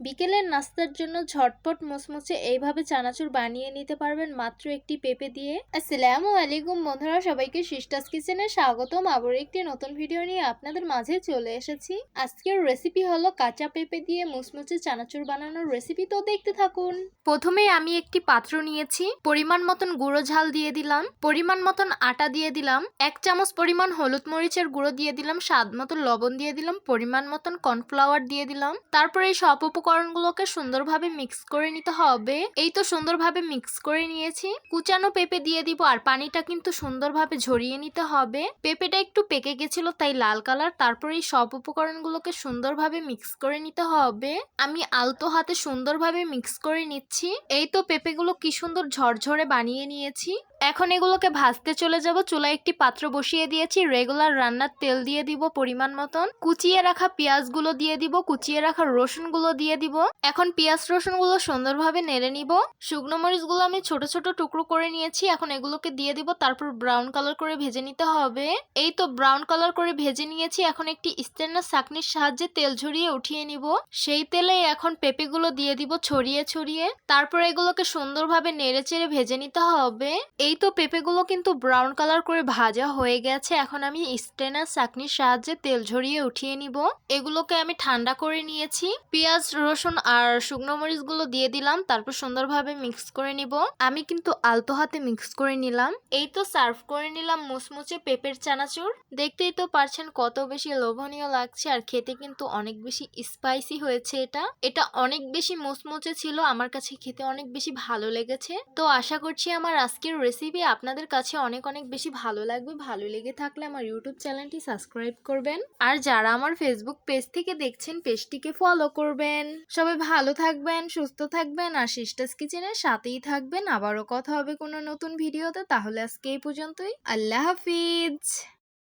বিকেলের নাস্তার জন্য ঝটপট মুচমুচে এইভাবে চানাচুর বানিয়ে নিতে পারবেন মাত্র একটি পেঁপে দিয়ে। আসসালামু আলাইকুম বন্ধুরা, সবাইকে সিস্টাস কিচেনে স্বাগতম। আবার একটি নতুন ভিডিও নিয়ে আপনাদের মাঝে চলে এসেছি। আজকের রেসিপি হলো কাঁচা পেঁপে দিয়ে মুচমুচে চানাচুর বানানোর রেসিপি তো দেখতে থাকুন। প্রথমে আমি একটি পাত্র নিয়েছি। পরিমাণ মতন গুঁড়ো ঝাল দিয়ে দিলাম। পরিমাণ মতন আটা দিয়ে দিলাম। এক চামচ পরিমাণ হলুদ মরিচের গুঁড়ো দিয়ে দিলাম। স্বাদ মতো লবণ দিয়ে দিলাম। পরিমাণ মতন কর্নফ্লাওয়ার দিয়ে দিলাম। তারপরে এই সব উপকরণগুলোকে সুন্দরভাবে মিক্স করে নিতে হবে। এই তো সুন্দরভাবে মিক্স করে নিয়েছি। কুচানো পেঁপে দিয়ে দিব আর পানিটা কিন্তু সুন্দরভাবে ঝরিয়ে নিতে হবে। পেঁপেটা একটু পেকে গেছিল তাই লাল কালার, তারপরে এই সব উপকরণগুলোকে সুন্দরভাবে মিক্স করে নিতে হবে। আমি আলতো হাতে সুন্দরভাবে মিক্স করে নিচ্ছি। এই তো পেঁপেগুলো কি সুন্দর ঝরঝরে বানিয়ে নিয়েছি। এখন এগুলোকে ভাজতে চলে যাব। চুলায় একটি পাত্র বসিয়ে দিয়েছি। রেগুলার রান্নার তেল দিয়ে দিব পরিমাণ মতন। কুচিয়ে রাখা পেঁয়াজগুলো দিয়ে দিব। কুচিয়ে রাখা রসুনগুলো দিয়ে দিব? এখন পেঁয়াজ রসুনগুলো সুন্দরভাবে নেড়ে নিব। শুকনো মরিচগুলো আমি ছোট ছোট টুকরো করে নিয়েছি। এখন এগুলোকে দিয়ে দিব। তারপর ব্রাউন কালার করে ভেজে নিতে হবে। এই তো ব্রাউন কালার করে ভেজে নিয়েছি। এখন একটি স্ট্যান্ডার চাকনির সাহায্যে তেল ঝরিয়ে উঠিয়ে নিব। সেই তেলে এখন পেঁপেগুলো দিয়ে দিব ছড়িয়ে ছড়িয়ে। তারপর এগুলোকে সুন্দরভাবে নেড়ে চেড়ে ভেজে নিতে হবে। এই তো পেঁপেগুলো কিন্তু ব্রাউন কালার করে ভাজা হয়ে গেছে। এখন আমি স্টেনার চাকনির সাহায্যে তেল ঝরিয়ে উঠিয়ে নিব। এগুলোকে আমি ঠান্ডা করে নিয়েছি। পেঁয়াজ রসুন আর শুকনো মরিচগুলো দিয়ে দিলাম, তারপর সুন্দরভাবে মিক্স করে নিব। আমি কিন্তু আলতো হাতে মিক্স করে নিলাম। এই তো সার্ভ করে নিলাম মুচমুচে পেঁপের চানাচুর। দেখতেই তো পারছেন কত বেশি লোভনীয় লাগছে আর খেতে কিন্তু অনেক বেশি স্পাইসি হয়েছে এটা। এটা অনেক বেশি মুচমুচে ছিল, আমার কাছে খেতে অনেক বেশি ভালো লেগেছে। তো আশা করছি আমার আজকের রেসিপি আপনাদের কাছে অনেক অনেক বেশি ভালো লাগবে। ভালো লেগে থাকলে আমার ইউটিউব চ্যানেলটি সাবস্ক্রাইব করবেন। আর যারা আমার ফেসবুক পেজ থেকে দেখছেন পেজটিকে ফলো করবেন। সবাই ভালো থাকবেন, সুস্থ থাকবেন, আর সিস্টার্স কিচেনের সাথেই থাকবেন। আবারও কথা হবে কোনো নতুন ভিডিওতে তাহলে আজকে এই পর্যন্তই। আল্লাহ হাফিজ!